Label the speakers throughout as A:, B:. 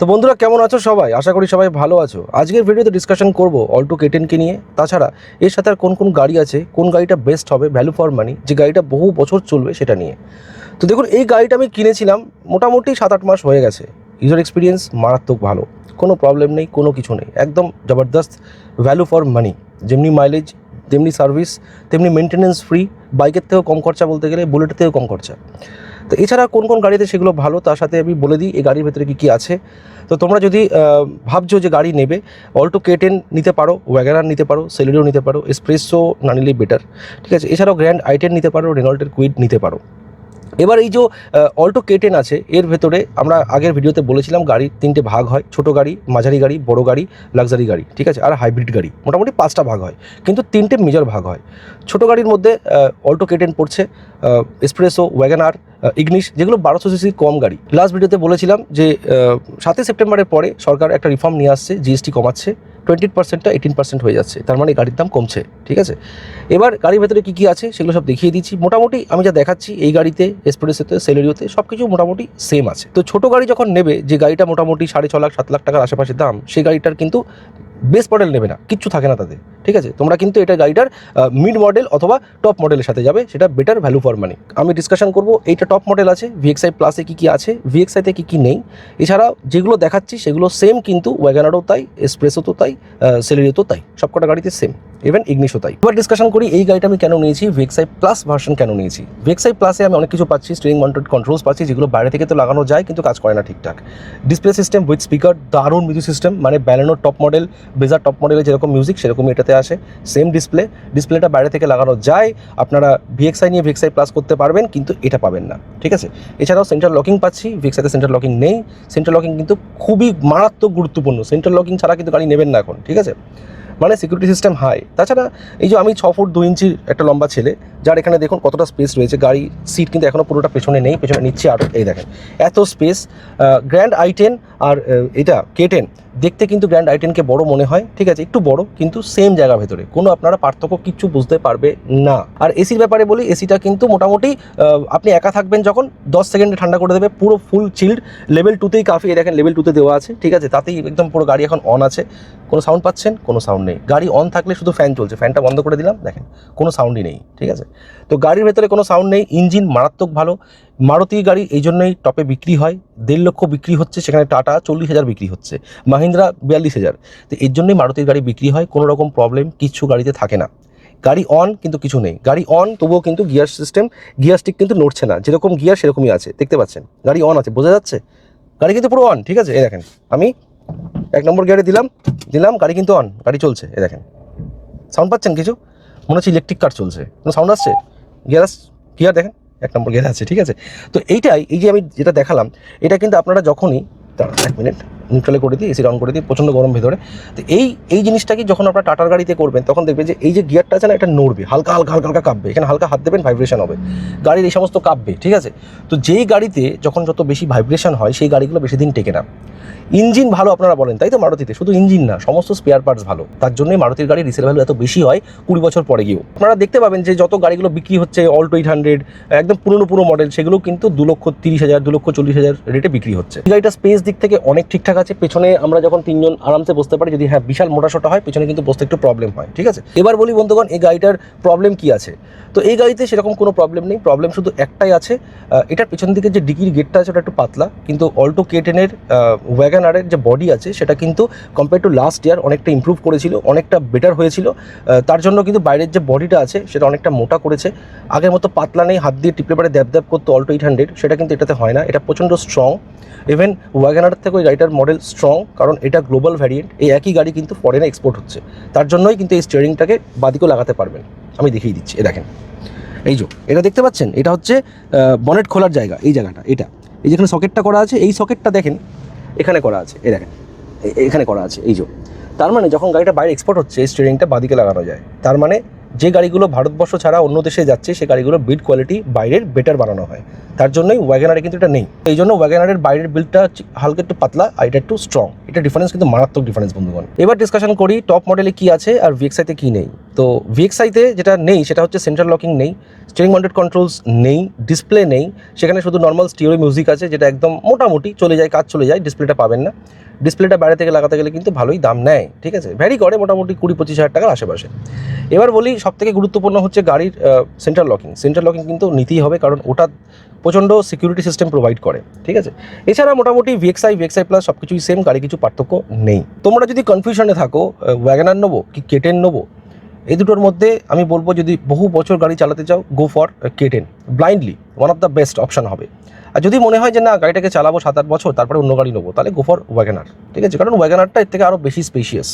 A: তো বন্ধুরা, কেমন আছো সবাই? আশা করি সবাই ভালো আছো। আজকের ভিডিওতে ডিসকাশন করব অল্টো কেটেনকে নিয়ে। তাছাড়া, এর সাথে আর কোন কোন গাড়ি আছে, কোন গাড়িটা বেস্ট হবে ভ্যালু ফর মানি যে গাড়িটা বহু বছর চলবে সেটা নিয়ে। তো দেখুন, এই গাড়িটা আমি কিনেছিলাম মোটামুটি সাত আট মাস হয়ে গেছে। ইউজার এক্সপিরিয়েন্স মারাত্মক ভালো। কোনো প্রবলেম নেই, কোনো কিছু নেই। একদম জবরদস্ত ভ্যালু ফর মানি যেমনি মাইলেজ তেমনি সার্ভিস তেমনি মেনটেনেন্স ফ্রি বাইকের থেকেও কম খরচা বলতে গেলে বুলেটের থেকেও কম খরচা। তো এছাড়া কোন কোন গাড়িতে সেগুলো ভালো, তার সাথে আমি বলে দিই, এই গাড়ির ভেতরে কী কী আছে। তো তোমরা যদি ভাবছ যে গাড়ি নেবে, অল্টো কেটেন নিতে পারো ওয়াগানার নিতে পারো সেলেরিও নিতে পারো এসপ্রেসো না নিলে বেটার ঠিক আছে? এছাড়াও গ্র্যান্ড আইটেন নিতে পারো রেনল্টের কুইড নিতে পারো। এবার এই যে অল্টো কেটেন আছে, এর ভেতরে আমরা আগের ভিডিওতে বলেছিলাম গাড়ির তিনটে ভাগ হয়, ছোট গাড়ি, মাঝারি গাড়ি, বড় গাড়ি লাক্সারি গাড়ি, ঠিক আছে? আর হাইব্রিড গাড়ি, মোটামুটি পাঁচটা ভাগ হয়, কিন্তু তিনটে মেজর ভাগ হয়। ছোট গাড়ির মধ্যে অল্টো কেটেন পড়ছে এসপ্রেসো ওয়াগানার ইগনিশ যেগুলো বারোশো সিসি কম গাড়ি। লাস্ট ভিডিওতে বলেছিলাম যে সাতই সেপ্টেম্বরের পরে সরকার একটা রিফর্ম নিয়ে আসছে জিএসটি কমাচ্ছে। টোয়েন্টি পার্সেন্টটা এইটিন পার্সেন্ট হয়ে যাচ্ছে। তার মানে গাড়ির দাম কমছে, ঠিক আছে? এবার গাড়ির ভেতরে কী কী আছে সেগুলো সব দেখিয়ে দিচ্ছি। মোটামুটি আমি যা দেখাচ্ছি, এই গাড়িতে এসপ্রেসোতে সেলেরিওতে সব কিছু মোটামুটি সেম আছে। তো ছোটো গাড়ি যখন নেবে, যে গাড়িটা মোটামুটি সাড়ে ছ লাখ, সাত লাখ টাকার আশেপাশে দাম, সেই গাড়িটার কিন্তু বেস মডেল নেবে না, কিচ্ছু থাকে না তাতে ঠিক আছে? তোমরা কিন্তু এটা গাড়িটার মিড মডেল অথবা টপ মডেলের সাথে যাবে, সেটা বেটার ভ্যালু ফর মানি আমি ডিসকাশন করব, এইটা টপ মডেল আছে ভিএক্সআই প্লাসে কী কী আছে ভিএক্সআইতে কী কী নেই। এছাড়াও যেগুলো দেখাচ্ছি, সেগুলো সেম কিন্তু ওয়াগানারও তাই এসপ্রেসও তো তাই সেলেরিও তো তাই, সবকটা গাড়িতে সেম ইভেন ইগনিশও তাই। এবার ডিসকাশন করি, এই গাড়িটা আমি কেন নিয়েছি? ভিএক্সআই প্লাস ভার্সন কেন নিয়েছি? ভিএক্সআই প্লাসে আমি অনেক কিছু পাচ্ছি স্টিরিং মাউন্টেড কন্ট্রোলস পাচ্ছি, যেগুলো বাইরে থেকে তো লাগানো যায়, কিন্তু কাজ করে না ঠিকঠাক। ডিসপ্লে সিস্টেম উইথ স্পিকার দারুণ মিউজিক সিস্টেম মানে ব্যালেনোর টপ মডেল বেজার টপ মডেলে যেরকম মিউজিক সেরকমই এটাতে আসে। সেম ডিসপ্লে ডিসপ্লেটা বাইরে থেকে লাগানো যায়, আপনারা ভিএক্সআই নিয়ে ভিএক্সআই প্লাস করতে পারবেন, কিন্তু এটা পাবেন না, ঠিক আছে? এছাড়াও সেন্টার লকিং পাচ্ছি ভিএক্সআইতে সেন্টার লকিং নেই। সেন্টার লকিং কিন্তু খুবই মারাত্মক গুরুত্বপূর্ণ সেন্টার লকিং ছাড়া কিন্তু গাড়ি নেবেন না এখন, ঠিক আছে? মানে সিকিউরিটি সিস্টেম হাই তাছাড়া এই যে আমি ছ ফুট দু ইঞ্চির একটা লম্বা ছেলে যার এখানে দেখুন কতটা স্পেস রয়েছে। গাড়ি সিট কিন্তু এখনও পুরোটা পেছনে নেই, পেছনে নিচ্ছে আর। এই দেখেন, এত স্পেস গ্র্যান্ড আই টেন আর এটা কে টেন দেখতে কিন্তু গ্র্যান্ড আই টেনকে বড় মনে হয়। ঠিক আছে, একটু বড়, কিন্তু সেম জায়গা ভেতরে। কোনো আপনারা পার্থক্য কিচ্ছু বুঝতে পারবে না। আর এসির ব্যাপারে বলি এসিটা কিন্তু মোটামুটি আপনি একা থাকবেন যখন, দশ সেকেন্ডে ঠান্ডা করে দেবে, পুরো ফুল চিল্ড লেভেল টুতেই কাফি দেখেন লেভেল টুতে দেওয়া আছে। ঠিক আছে, তাতেই একদম পুরো গাড়ি এখন অন আছে। কোনো সাউন্ড পাচ্ছেন? কোনো সাউন্ড নেই। গাড়ি অন থাকলে শুধু ফ্যান চলছে। ফ্যানটা বন্ধ করে দিলাম, দেখেন, কোনো সাউন্ডই নেই। ঠিক আছে তো গাড়ির ভেতরে কোনো সাউন্ড নেই ইঞ্জিন মারাত্মক ভালো। মারুতি গাড়ি এই জন্যই টপে বিক্রি হয়। দেড় লক্ষ বিক্রি হচ্ছে, সেখানে টাটা চল্লিশ হাজার বিক্রি হচ্ছে। মাহিন্দ্রা বিয়াল্লিশ হাজার। তো এর জন্যই মারুতির গাড়ি বিক্রি হয়, কোনো রকম প্রবলেম কিচ্ছু গাড়িতে থাকে না। গাড়ি অন কিন্তু কিছু নেই। গাড়ি অন তবুও কিন্তু গিয়ার সিস্টেম গিয়ার স্টিক কিন্তু নড়ছে না। যেরকম গিয়ার সেরকমই আছে। দেখতে পাচ্ছেন? গাড়ি অন আছে, বোঝা যাচ্ছে? গাড়ি কিন্তু পুরো অন ঠিক আছে? এই দেখেন, আমি এক নম্বর গিয়ারে দিলাম দিলাম, গাড়ি কিন্তু অন গাড়ি চলছে, এই দেখেন। সাউন্ড পাচ্ছেন কিছু? মনে হচ্ছে ইলেকট্রিক কার চলছে। কোনো সাউন্ড আসছে? গিয়ার গিয়ার দেখেন? এক নম্বর গিয়ার আছে, ঠিক আছে? তো এইটাই, এই যে আমি যেটা দেখালাম, এটা কিন্তু আপনারা যখনই এক মিনিট নিউট্রালে করে দিই এসি অন করে দিই, প্রচণ্ড গরম ভেতরে। তো এই এই জিনিসটাকে যখন আপনারা টাটার গাড়িতে করবেন, তখন দেখবেন যে এই যে গিয়ারটা আছে না, এটা নড়বে, হালকা হালকা হালকা হালকা কাঁপবে। এখানে হালকা হাত দেবেন ভাইব্রেশন হবে। গাড়ির এই সমস্ত কাঁপবে, ঠিক আছে? তো যেই গাড়িতে যখন যত বেশি ভাইব্রেশন হয়, সেই গাড়িগুলো বেশি দিন টেকে না। ইঞ্জিন ভালো আপনারা বলেন, তাই তো মারুতিতে? শুধু ইঞ্জিন না, সমস্ত স্পেয়ার পার্টস ভালো। তার জন্যই মারুতির গাড়ির রিসেল ভ্যালু এত বেশি হয় কুড়ি বছর পরে গিয়েও। আপনারা দেখতে পাবেন যে যত গাড়িগুলো বিক্রি হচ্ছে অল্টো এইট হান্ড্রেড একদম পুরনো পুরো মডেল সেগুলো কিন্তু দু লক্ষ তিরিশ হাজার, দু লক্ষ চল্লিশ হাজার রেটে বিক্রি হচ্ছে। গাড়িটা স্পেস দিক থেকে অনেক ঠিকঠাক আছে। পেছনে আমরা যখন তিনজন আরামসে বসতে পারি, যদি হ্যাঁ বিশাল মোটা সোটা হয়, পেছনে কিন্তু বসতে একটু প্রবলেম হয়, ঠিক আছে? এবার বলি বন্ধুগণ, এই গাড়িটার প্রবলেম কি আছে? তো এই গাড়িতে সেরকম কোনো প্রবলেম নেই। প্রবলেম শুধু একটাই আছে। এটার পেছন দিকে যে ডিকির গেটটা আছে, ওটা একটু পাতলা, কিন্তু অল্টো কেটেনের ওয়াগানারের যে বডি আছে, সেটা কিন্তু কম্পেয়ার টু লাস্ট ইয়ার অনেকটা ইম্প্রুভ করেছিল, অনেকটা বেটার হয়েছিল। তার জন্য কিন্তু বাইরের যে বডিটা আছে, সেটা অনেকটা মোটা করেছে। আগের মতো পাতলা নেই, হাত দিয়ে টিপলে পারে দ্যাপ দ্যাপ করতো অল্টো এইট হান্ড্রেড সেটা কিন্তু এটাতে হয় না। এটা প্রচণ্ড স্ট্রং ইভেন ওয়াগানার থেকে ওই গাড়িটার মডেল স্ট্রং কারণ এটা গ্লোবাল ভ্যারিয়েন্ট এই একই গাড়ি কিন্তু ফরেনে এক্সপোর্ট হচ্ছে। তার জন্যই কিন্তু এই স্টিয়ারিংটাকে বাদিকেও লাগাতে পারবেন। আমি দেখিয়ে দিচ্ছি, এ দেখেন। এই যে, এটা দেখতে পাচ্ছেন? এটা হচ্ছে বনেট খোলার জায়গা, এই জায়গাটা, এটা। এই যেখানে সকেটটা করা আছে, এই সকেটটা দেখেন এখানে করা আছে, এই দেখেন এখানে করা আছে, এই যে। তার মানে যখন গাড়িটা বাইরে এক্সপোর্ট হচ্ছে স্টিয়ারিংটা বাদিকে লাগানো যায়। তার মানে যে গাড়িগুলো ভারতবর্ষ ছাড়া অন্য দেশে যাচ্ছে, সে গাড়িগুলো বিল্ড কোয়ালিটি বাইরের বেটার বানানো হয়। তার জন্যই ওয়াগনারে কিন্তু এটা নেই। এই জন্য ওয়াগনারের বাইরের বিল্ডটা হালকা একটু পাতলা আর এটা একটু স্ট্রং এটা ডিফারেন্স কিন্তু মারাত্মক ডিফারেন্স বন্ধুগণ। এবার ডিসকাশন করি টপ মডেলে কি আছে আর ভিএক্সআইতে কি নেই। তো ভিএক্সআইতে যেটা নেই, সেটা হচ্ছে সেন্ট্রাল লকিং নেই স্টিয়ারিং মাউন্টেড কন্ট্রোলস নেই ডিসপ্লে নেই, সেখানে শুধু নর্মাল স্টিওরি মিউজিক আছে, যেটা একদম মোটামুটি চলে যায়, কাজ চলে যায় ডিসপ্লেটা পাবেন না। ডিসপ্লেটা বাইরে থেকে লাগাতে গেলে কিন্তু ভালোই দাম নেয়, ঠিক আছে? ভ্যারি করে মোটামুটি কুড়ি পঁচিশ হাজার টাকার আশেপাশে। এবার বলি, সবথেকে গুরুত্বপূর্ণ হচ্ছে গাড়ির সেন্ট্রাল লকিং সেন্ট্রাল লকিং কিন্তু নিতেই হবে, কারণ ওটা প্রচণ্ড সিকিউরিটি সিস্টেম প্রোভাইড করে, ঠিক আছে? এছাড়া মোটামুটি ভিএক্সআই ভিএক্সআই প্লাস সব কিছুই সেম গাড়ি কিছু পার্থক্য নেই। তোমরা যদি কনফিউশনে থাকো ওয়াগানার নেব কি কেটেন নেব? এই দুটোর মধ্যে আমি বলব যদি বহু বছর গাড়ি চালাতে চাও go for K ten blindly one of the best option হবে। আর যদি মনে হয় যে না, গাড়িটাকে চালাবো সাত আট বছর, তারপরে অন্য গাড়ি নেব, তাহলে গো ফর ওয়াগানার ঠিক আছে? কারণ ওয়াগানারটা এর থেকে আরও বেশি স্পেশিয়াস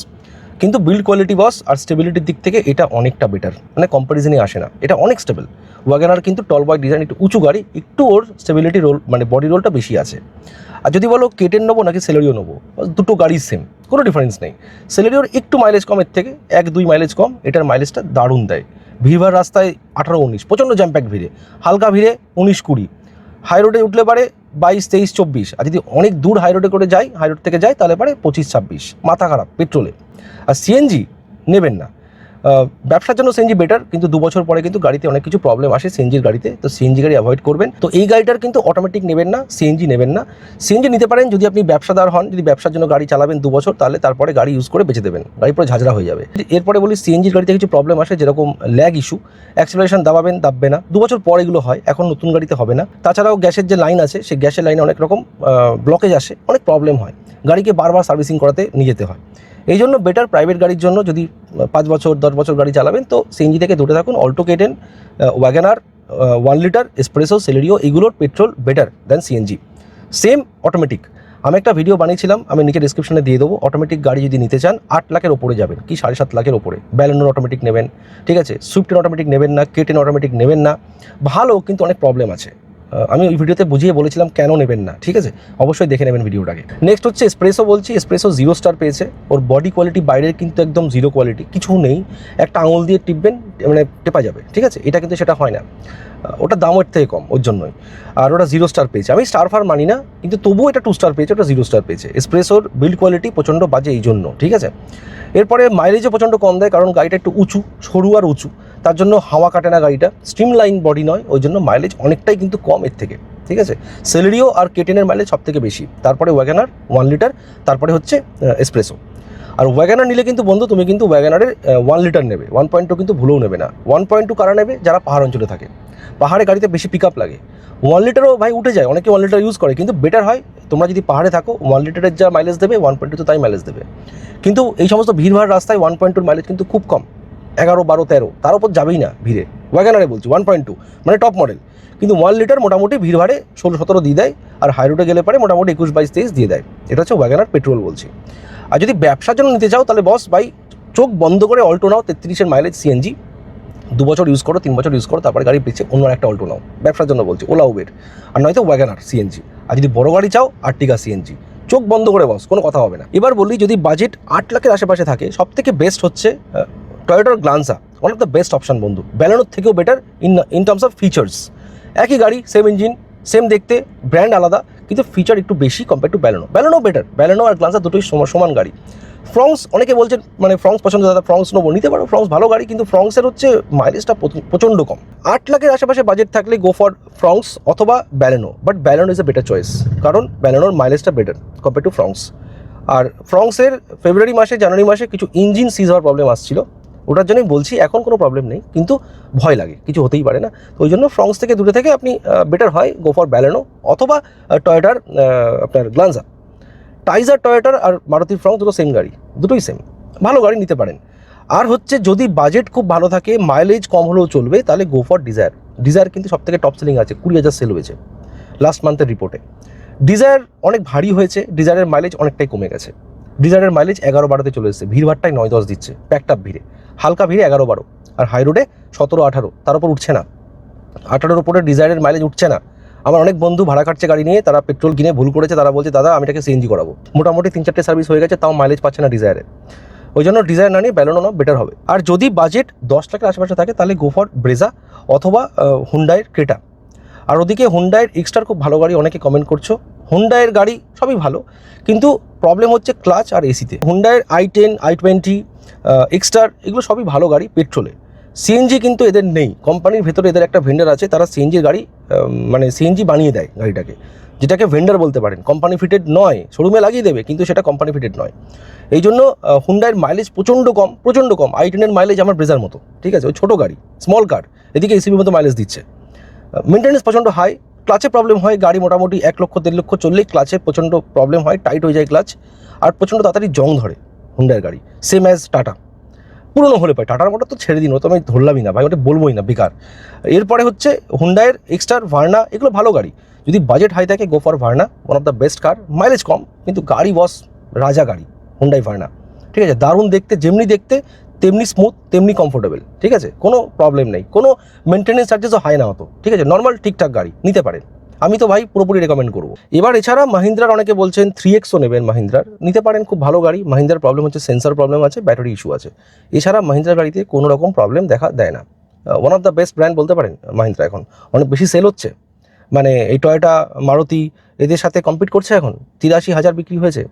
A: কিন্তু বিল্ড কোয়ালিটি বস আর স্টেবিলিটির দিক থেকে এটা অনেকটা বেটার মানে কম্পারিজনই আসে না। এটা অনেক স্টেবল ওয়াগানার কিন্তু টল বয় ডিজাইন একটু উঁচু গাড়ি, একটু ওর স্টেবিলিটি রোল মানে বডি রোলটা বেশি আছে। আর যদি বলো কেটেন নেব নাকি সেলেরিও নেব দুটো গাড়ি সেম কোনো ডিফারেন্স নেই। সেলেরিওর একটু মাইলেজ কম এর থেকে, এক দুই মাইলেজ কম, এটার মাইলেজটা দারুণ দেয়। ভিড়ভাড় রাস্তায় আঠারো উনিশ, প্রচণ্ড জ্যাম্প্যাক ভিড়ে, হালকা ভিড়ে উনিশ কুড়ি। হাই রোডে উঠলে পারে বাইশ, তেইশ, চব্বিশ, আর যদি অনেক দূর হাই রোডে করে যাই হাই রোড থেকে যাই, তাহলে পারে পঁচিশ, ছাব্বিশ, মাথা খারাপ পেট্রোলে আর সিএনজি নেবেন না ব্যবসার জন্য সিএনজি বেটার কিন্তু দু বছর পরে কিন্তু গাড়িতে অনেক কিছু প্রবলেম আসে সিএনজির গাড়িতে। তো সিএনজি গাড়ি অ্যাভয়েড করবেন। তো এই গাড়িটার কিন্তু অটোমেটিক নেবেন না সিএনজি নেবেন না। সিএনজি নিতে পারেন যদি আপনি ব্যবসাদার হন, যদি ব্যবসার জন্য গাড়ি চালাবেন দু বছর, তাহলে তারপরে গাড়ি ইউজ করে বেঁচে দেবেন। গাড়ি পুরো ঝাঁঝরা হয়ে যাবে। এরপরে বলি সিএনজির গাড়িতে কিছু প্রবলেম আসে, যেরকম ল্যাগ ইস্যু অ্যাক্সিলারেশন দাবাবেন, দাববে না। দু বছর পর এগুলো হয়, এখন নতুন গাড়িতে হবে না। তাছাড়াও গ্যাসের যে লাইন আছে, সেই গ্যাসের লাইনে অনেক রকম ব্লকেজ আসে, অনেক প্রবলেম হয়। গাড়িকে বারবার সার্ভিসিং করাতে নিয়ে যেতে হয়। এই জন্য বেটার প্রাইভেট গাড়ির জন্য যদি পাঁচ বছর, দশ বছর গাড়ি চালাবেন, তো সিএনজি থেকে দূরে থাকুন Alto K ten WagonR one litre S Presso Celerio এগুলোর petrol better than CNG same automatic আমি একটা ভিডিও বানিয়েছিলাম, আমি নিচে ডিসক্রিপশনে দিয়ে দেবো অটোমেটিক গাড়ি যদি নিতে চান, আট লাখের ওপরে যাবেন, কি সাড়ে সাত লাখের ওপরে। ব্যালেনোর অটোমেটিক নেবেন, ঠিক আছে? সুইফটেন অটোমেটিক নেবেন না কেটেন অটোমেটিক নেবেন না, ভালো কিন্তু অনেক প্রবলেম আছে। আমি ওই ভিডিওতে বুঝিয়ে বলেছিলাম কেন নেবেন না, ঠিক আছে? অবশ্যই দেখে নেবেন ভিডিওটাকে। নেক্সট হচ্ছে এসপ্রেসো বলছি এসপ্রেসো জিরো স্টার পেয়েছে। ওর বডি কোয়ালিটি বাইরের কিন্তু একদম জিরো কোয়ালিটি কিছু নেই। একটা আঙুল দিয়ে টিপবেন মানে টেপা যাবে, ঠিক আছে? এটা কিন্তু সেটা হয় না। ওটা দাম থেকে কম, ওর জন্যই। আর ওটা জিরো স্টার পেয়েছে। আমি স্টার ফার মানি না, কিন্তু তবুও এটা টু স্টার পেয়েছে, ওটা জিরো স্টার পেয়েছে। এসপ্রেসোর বিল্ড কোয়ালিটি প্রচণ্ড বাজে এই জন্য, ঠিক আছে? এরপরে মাইলেজও প্রচণ্ড কম দেয়, কারণ গাড়িটা একটু উঁচু, সরু আর উঁচু। তার জন্য হাওয়া কাটে না গাড়িটা স্ট্রিম লাইন বডি নয়, ওই জন্য মাইলেজ অনেকটাই কিন্তু কম এর থেকে, ঠিক আছে? সেলেরিও আর কেটেনের মাইলেজ সব থেকে বেশি, তারপরে ওয়াগানার ওয়ান লিটার তারপরে হচ্ছে এসপ্রেসো আর ওয়াগানার নিলে কিন্তু বন্ধু, তুমি কিন্তু ওয়াগানারের ওয়ান লিটার নেবে ওয়ান পয়েন্ট টু কিন্তু ভুলেও নেবে না ওয়ান পয়েন্ট টু কারা নেবে? যারা পাহাড় অঞ্চলে থাকে। পাহাড়ে গাড়িতে বেশি পিক আপ লাগে ওয়ান লিটারও ভাই উঠে যায়, অনেকে ওয়ান লিটার ইউজ করে, কিন্তু বেটার হয়, তোমরা যদি পাহাড়ে থাকো ওয়ান লিটারের যা মাইলেজ দেবে ওয়ান পয়েন্ট টু তাই মাইলেজ দেবে। কিন্তু এই সমস্ত ভিড়ভাড় রাস্তায় ওয়ান পয়েন্ট টুর মাইলেজ কিন্তু খুব কম। এগারো, বারো, তেরো, তার উপর যাবেই না ভিড়ে। ওয়াগানারে বলছি ওয়ান পয়েন্ট টু মানে টপ মডেল কিন্তু ওয়ান লিটার মোটামুটি ভিড় ভাড়ে ষোলো, সতেরো দিয়ে দেয়, আর হাই রোডে গেলে পরে মোটামুটি একুশ, বাইশ, তেইশ দিয়ে দেয়। এটা হচ্ছে ওয়াগানার পেট্রোল বলছি। আর যদি ব্যবসার জন্য নিতে চাও, তাহলে বস ভাই, চোখ বন্ধ করে অল্টো নাও, তেত্রিশের মাইলেজ সিএনজি দু বছর ইউজ করো, তিন বছর ইউজ করো, তারপরে গাড়ি পেয়েছে অন্য একটা অল্টো নাও। ব্যবসার জন্য বলছি ওলা উবের আর নয়তো ওয়াগানার সিএনজি আর যদি বড় গাড়ি চাও আর্টিকা সিএনজি চোখ বন্ধ করে বস কোনো কথা হবে না। এবার বলি, যদি বাজেট আট লাখের আশেপাশে থাকে সব থেকে বেস্ট হচ্ছে টয়োটার Glanza one of the best option বন্ধু। ব্যালানোর থেকেও better in in terms of features একই গাড়ি সেম ইঞ্জিন সেম দেখতে ব্র্যান্ড আলাদা, কিন্তু ফিচার একটু বেশি compare to Baleno Baleno better Baleno R Glanza দুটোই সমান গাড়ি। ফ্রংস অনেকে বলছেন মানে ফ্রংস পছন্দ দাদা ফ্রংস নেব। নিতে পারো ফ্রংস ভালো গাড়ি, কিন্তু ফ্রংসের হচ্ছে মাইলেজটা প্রচণ্ড কম। আট লাখের আশেপাশে বাজেট থাকলে গো ফর ফ্রংস অথবা Baleno but Baleno is a better choice কারণ ব্যালেনোর মাইলেজটা বেটার কম্পেয়ার টু ফ্রংস আর ফ্রংসের ফেব্রুয়ারি মাসে জানুয়ারি মাসে কিছু ইঞ্জিন সিজ হওয়ার প্রবলেম আসছিল। ওটার জন্যই বলছি, এখন কোনো প্রবলেম নেই, কিন্তু ভয় লাগে, কিছু হতেই পারে না। তো ওই জন্য ফ্রংস থেকে দূরে থেকে আপনি বেটার হয় গো ফর ব্যালেনো অথবা টয়োটার আপনার গ্লান্সা টাইজার টয়োটার আর মারুতি ফ্রং দুটো সেম গাড়ি, দুটোই সেম ভালো গাড়ি নিতে পারেন। আর হচ্ছে যদি বাজেট খুব ভালো থাকে মাইলেজ কম হলেও চলবে, তাহলে গো ফর ডিজায়ার ডিজায়ার কিন্তু সব থেকে টপ সেলিং আছে, কুড়ি হাজার সেল হয়েছে লাস্ট মান্থের রিপোর্টে ডিজায়ার অনেক ভারী হয়েছে ডিজায়ারের মাইলেজ অনেকটাই কমে গেছে। ডিজায়ারের মাইলেজ এগারো বারোতে চলে এসেছে ভিড়ভাড়টাই নয় দশ দিচ্ছে প্যাকড আপ ভিড়ে। হালকা ভিড়ে এগারো বারো। আর হাই রোডে সতেরো আঠারো। তার উপর উঠছে না। আঠারোর উপরে ডিজায়ারের মাইলেজ উঠছে না। আমার অনেক বন্ধু ভাড়া কাটছে গাড়ি নিয়ে, তারা পেট্রোল কিনে ভুল করেছে, তারা বলছে, দাদা, আমি এটাকে সিএনজি করাবো। মোটামুটি তিন চারটে সার্ভিস হয়ে গেছে, তাও মাইলেজ পাচ্ছে না ডিজায়ারে ওই জন্য ডিজাইন না নিয়ে ব্যালোনো বেটার হবে। আর যদি বাজেট দশ লাখের আশেপাশে থাকে, তাহলে গো ফর ব্রেজা অথবা হুন্ডাইয়ের ক্রেটা আর ওদিকে হুন্ডাইয়ের এক্সট্রার খুব ভালো গাড়ি, অনেকে কমেন্ট করছ। হুন্ডাইয়ের গাড়ি সবই ভালো, কিন্তু প্রবলেম হচ্ছে ক্লাচ আর এসিতে হুন্ডাইয়ের আই টেন আই টোয়েন্টি এক্সট্রার এগুলো সবই ভালো গাড়ি পেট্রোলে সিএনজি কিন্তু এদের নেই। কোম্পানির ভেতরে এদের একটা ভেন্ডার আছে, তারা সিএনজির গাড়ি মানে সিএনজি বানিয়ে দেয় গাড়িটাকে। যেটাকে ভেন্ডার বলতে পারেন। কোম্পানি ফিটেড নয় শোরুমে লাগিয়ে দেবে, কিন্তু সেটা কোম্পানি ফিটেড নয়। এই জন্য হুন্ডাইয়ের মাইলেজ প্রচণ্ড কম প্রচণ্ড কম। আই টেনের মাইলেজ আমার ব্রেজার মতো, ঠিক আছে? ওই ছোটো গাড়ি স্মল কার এদিকে এসিবির মতো মাইলেজ দিচ্ছে। মেনটেন্যান্স প্রচণ্ড হাই ক্লাচে প্রবলেম হয়, গাড়ি মোটামুটি এক লক্ষ, দেড় লক্ষ চললেই ক্লাচে প্রচণ্ড প্রবলেম হয় টাইট হয়ে যায় ক্লাচ আর প্রচণ্ড তাড়াতাড়ি জং ধরে হুন্ডাইয়ের গাড়ি সেম অ্যাজ টাটা পুরনো হলে পায় টাটার মোটর তো ছেড়ে দিন ও তো আমি ধরলামই না, ভাই, ওটা বলবোই না, বেকার। এরপরে হচ্ছে হুন্ডাইয়ের এক্সটার ভার্না এগুলো ভালো গাড়ি। যদি বাজেট হাই থাকে go for Verna one of the best car mileage কম, কিন্তু গাড়ি বস রাজা গাড়ি হুন্ডাই ভার্না ঠিক আছে, দারুণ দেখতে, যেমনি দেখতে তেমনি স্মুথ তেমনি কমফোর্টেবল ঠিক আছে? কোনো প্রবলেম নেই। কোনো মেনটেন্যান্স চার্জেসও হয় না অত, ঠিক আছে? নর্মাল ঠিকঠাক গাড়ি, নিতে পারেন। আমি তো ভাই পুরোপুরি রেকমেন্ড করব। এবার এছাড়া মাহিন্দ্রার অনেকে বলছেন থ্রি এক্সও নেবেন মাহিন্দ্রার। নিতে পারেন, খুব ভালো গাড়ি। মাহিন্দ্রার প্রবলেম হচ্ছে সেন্সার প্রবলেম আছে ব্যাটারি ইস্যু আছে। এছাড়া মাহিন্দ্রার গাড়িতে কোনো রকম প্রবলেম দেখা দেয় না। One of the best brand বলতে পারেন মাহিন্দ্রা এখন। অনেক বেশি সেল হচ্ছে। মানে এই টয়টা মারুতি এদের সাথে কম্পিট করছে এখন। তিরাশি হাজার বিক্রি হয়েছে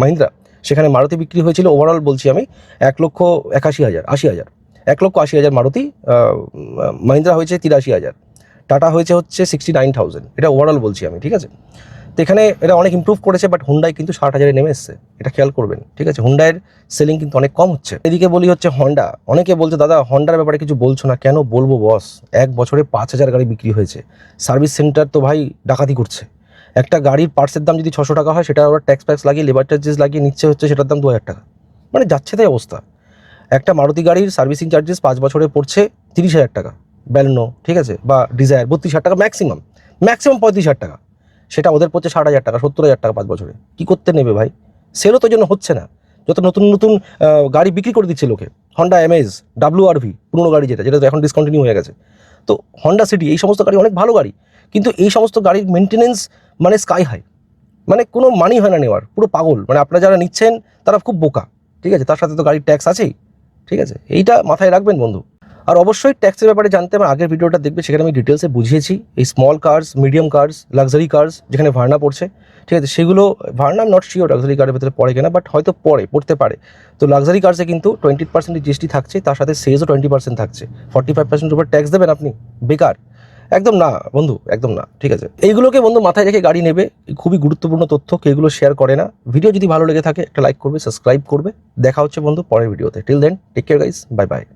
A: মাহিন্দ্রা। সেখানে মারুতি বিক্রি হয়েছিল ওভারঅল বলছি আমি এক লক্ষ একাশি হাজার, আশি হাজার। এক লক্ষ আশি হাজার মারুতি মাহিন্দ্রা হয়েছে তিরাশি হাজার। টাটা হয়েছে হচ্ছে সিক্সটি নাইন থাউজেন্ড এটা ওভারঅল বলছি আমি, ঠিক আছে? তো এখানে এটা অনেক ইম্প্রুভ করেছে বাট হুন্ডাই কিন্তু ষাট হাজারে নেমে এসছে। এটা খেয়াল করবেন, ঠিক আছে? হুন্ডাইয়ের সেলিং কিন্তু অনেক কম হচ্ছে। এদিকে বলি হচ্ছে হন্ডা অনেকে বলছে, দাদা হন্ডার ব্যাপারে কিছু বলছো না, কেন বলব বস এক বছরে পাঁচ হাজার গাড়ি বিক্রি হয়েছে। সার্ভিস সেন্টার তো ভাই ডাকাতি করছে। একটা গাড়ির পার্টসের দাম যদি ছশো টাকা হয়, সেটা আবার ট্যাক্স ফ্যাক্স লাগিয়ে লেবার চার্জেস লাগিয়ে নিচ্ছে হচ্ছে সেটার দাম দু হাজার টাকা। মানে যাচ্ছে তাই অবস্থা। একটা মারুতি গাড়ির সার্ভিসিং চার্জেস পাঁচ বছরে পড়ছে তিরিশ হাজার টাকা ব্যালনো ঠিক আছে? বা ডিজায়ার বত্রিশ হাজার টাকা ম্যাক্সিমাম ম্যাক্সিমাম পঁয়ত্রিশ হাজার টাকা। সেটা ওদের পড়ছে ষাট হাজার টাকা, সত্তর হাজার টাকা পাঁচ বছরে। কি করতে নেবে ভাই? সেলও তো জন্য হচ্ছে না। যত নতুন নতুন গাড়ি বিক্রি করে দিচ্ছে লোকে। হন্ডা এমএজ ডাব্লিউ আরভি পুরোনো গাড়ি যেটা যেটা তো এখন ডিসকন্টিনিউ হয়ে গেছে। তো হন্ডা সিটি এই সমস্ত গাড়ি অনেক ভালো গাড়ি। কিন্তু এই সমস্ত গাড়ির মেনটেনেন্স মানে স্কাই হাই মানে কোনো মানি হয় না নেওয়ার, পুরো পাগল। মানে আপনারা যারা নিচ্ছেন, তারা খুব বোকা, ঠিক আছে? তার সাথে তো গাড়ির ট্যাক্স আছেই, ঠিক আছে? এইটা মাথায় রাখবেন বন্ধু। আর অবশ্যই ট্যাক্সের ব্যাপারে জানতে আমার আগের ভিডিওটা দেখবে, সেখানে আমি ডিটেলসে বুঝিয়েছি। এই small cars medium cars luxury cars যেখানে ভার্না পড়ছে, ঠিক আছে? সেগুলো ভার্না নট শিওর লাক্সারি কারের ভেতরে পড়ে কিনা বাট হয়তো পড়ে, পড়তে পারে। তো লাক্সারি কার্সে কিন্তু টোয়েন্টি পার্সেন্ট জিএসটি থাকছে, তার সাথে সেজও টোয়েন্টি পার্সেন্ট থাকছে। ফর্টি ফাইভ পার্সেন্ট উপর ট্যাক্স দেবেন আপনি, বেকার। একদম না, বন্ধু, একদম না, ঠিক আছে। এইগুলোকে, বন্ধু, মাথায় রেখে গাড়ি নেবে, খুবই গুরুত্বপূর্ণ তথ্য, কেউ এগুলো শেয়ার করে না। ভিডিও যদি ভালো লেগে থাকে, একটা লাইক করবে সাবস্ক্রাইব করবে। দেখা হচ্ছে, বন্ধু, পরের ভিডিওতে। Till then take care guys bye bye